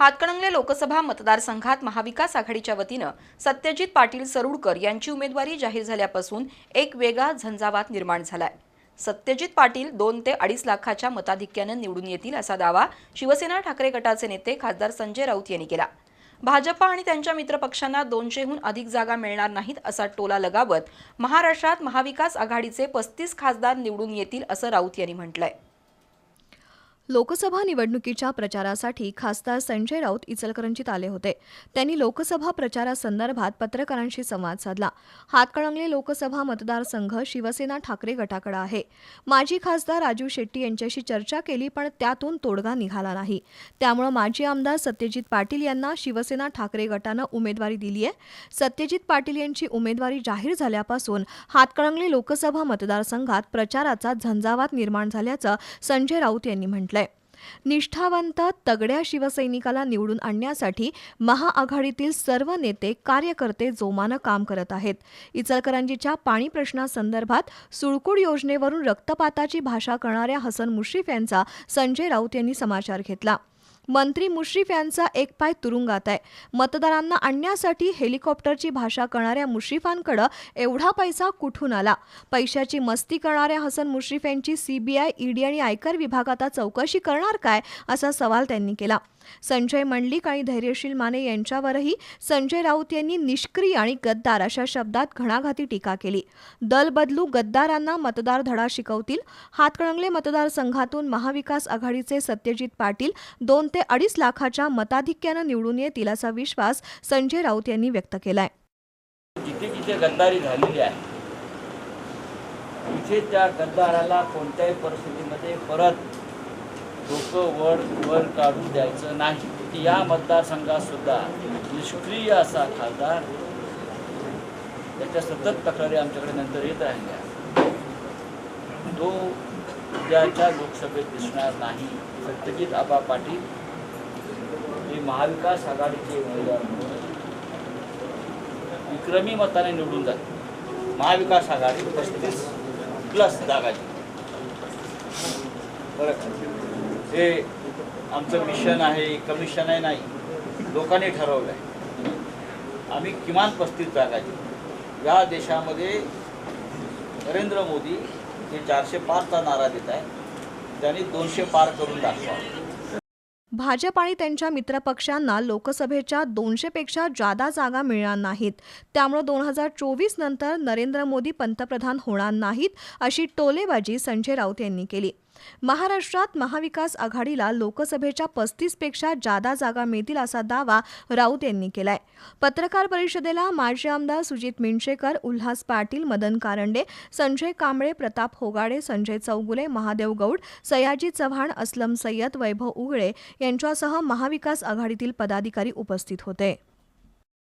हातकणंगले लोकसभा मतदारसंघात महाविकास आघाडीच्या वतीनं सत्यजित पाटील सरुडकर यांची उमेदवारी जाहीर झाल्यापासून एक वेगळा झंझावात निर्माण झालाय. सत्यजित पाटील दोन ते अडीच लाखाच्या मताधिक्यानं निवडून येतील असा दावा शिवसेना ठाकरे गटाचे नेते खासदार संजय राऊत यांनी केला. भाजपा आणि त्यांच्या मित्रपक्षांना दोनशेहून अधिक जागा मिळणार नाहीत असा टोला लगावत महाराष्ट्रात महाविकास आघाडीचे पस्तीस खासदार निवडून येतील असं राऊत यांनी म्हटलंय. लोकसभा निवडणुकीच्या प्रचारासाठी खासदार संजय राऊत इचलकरंजीत आले होते. त्यांनी लोकसभा प्रचारासंदर्भात पत्रकारांशी संवाद साधला. हातकणंगले लोकसभा मतदारसंघ शिवसेना ठाकरे गटाकडे आहे. माजी खासदार राजू शेट्टी यांच्याशी चर्चा केली पण त्यातून तोडगा निघाला नाही. त्यामुळे माजी आमदार सत्यजित पाटील यांना शिवसेना ठाकरे गटानं उमेदवारी दिली आहे सत्यजित पाटील यांची उमेदवारी जाहीर झाल्यापासून हातकणंगले लोकसभा मतदारसंघात प्रचाराचा झंझावात निर्माण झाल्याचं संजय राऊत यांनी म्हटलंय. निष्ठावंत तगड्या शिवसैनिकाला निवडून आणण्यासाठी महाआघाडीतील सर्व नेते कार्यकर्ते जोमानं काम करत आहेत. इचलकरंजीच्या पाणी प्रश्नासंदर्भात सुळकूड योजनेवरून रक्तपाताची भाषा करणाऱ्या हसन मुश्रीफ यांचा संजय राऊत यांनी समाचार घेतला. मंत्री मुश्रीफ यांचा एक पाय तुरुंगात आहे. मतदारांना आणण्यासाठी हेलिकॉप्टरची भाषा करणाऱ्या मुश्रीफांकडं एवढा पैसा कुठून आला? पैशाची मस्ती करणाऱ्या हसन मुश्रीफ यांची सीबीआय ईडी आणि आयकर विभाग आता चौकशी करणार काय? असा सवाल त्यांनी केला. संजय मंडलिक आणि धैर्यशील माने यांच्यावरही संजय राऊत यांनी निष्क्रिय आणि गद्दार अशा शब्दात घणाघाती टीका केली. दल बदलू गद्दारांना मतदार धडा शिकवतील. हातकणंगले मतदारसंघातून महाविकास आघाडीचे सत्यजित पाटील दोन ते अडीच लाखाच्या मताधिक्यानं निवडून येतील असा विश्वास संजय राऊत यांनी व्यक्त केलाय. जिथे जिथे गद्दारी झालेली आहे तिथे त्या गद्दाराला कोणत्याही परिस्थितीमध्ये परत डोकं वर वर काढून द्यायचं नाही. या मतदारसंघात सुद्धा निष्क्रिय असा खासदार त्याच्या सतत तक्रारी आमच्याकडे नंतर येत राहिल्या. तो उद्याच्या लोकसभेत दिसणार नाही. सत्यजित आबा पाटील हे महाविकास आघाडीचे उमेदवार विक्रमी मताने निवडून जाते महाविकास आघाडी पस्तीस प्लस जागाची बरं हे आमचं मिशन आहे कमिशन आहे नाही लोकांनी ठरवलं आहे आम्ही किमान पस्तीस जागाची या देशामध्ये नरेंद्र मोदी हे चारशे पारचा नारा देत आहे त्यांनी दोनशे पार करून दाखवा. भाजप आणि त्यांच्या मित्रपक्षांना लोकसभेच्या दोनशेपेक्षा जादा जागा मिळणार नाहीत. त्यामुळे दोन हजार चोवीस नंतर नरेंद्र मोदी पंतप्रधान होणार नाहीत अशी टोलेबाजी संजय राऊत यांनी केली. महाराष्ट्रात महाविकास आघाडीला लोकसभेच्या पस्तीसपेक्षा जादा जागा मिळतील असा दावा राऊत यांनी केलाय. पत्रकार परिषदेला माजी आमदार सुजित मिंडशेकर उल्हास पाटील मदन कारंडे संजय कांबळे प्रताप होगाडे संजय चौगुले महादेव गौड सयाजी चव्हाण अस्लम सय्यद वैभव उगळे यांच्यासह महाविकास आघाडीतील पदाधिकारी उपस्थित होते.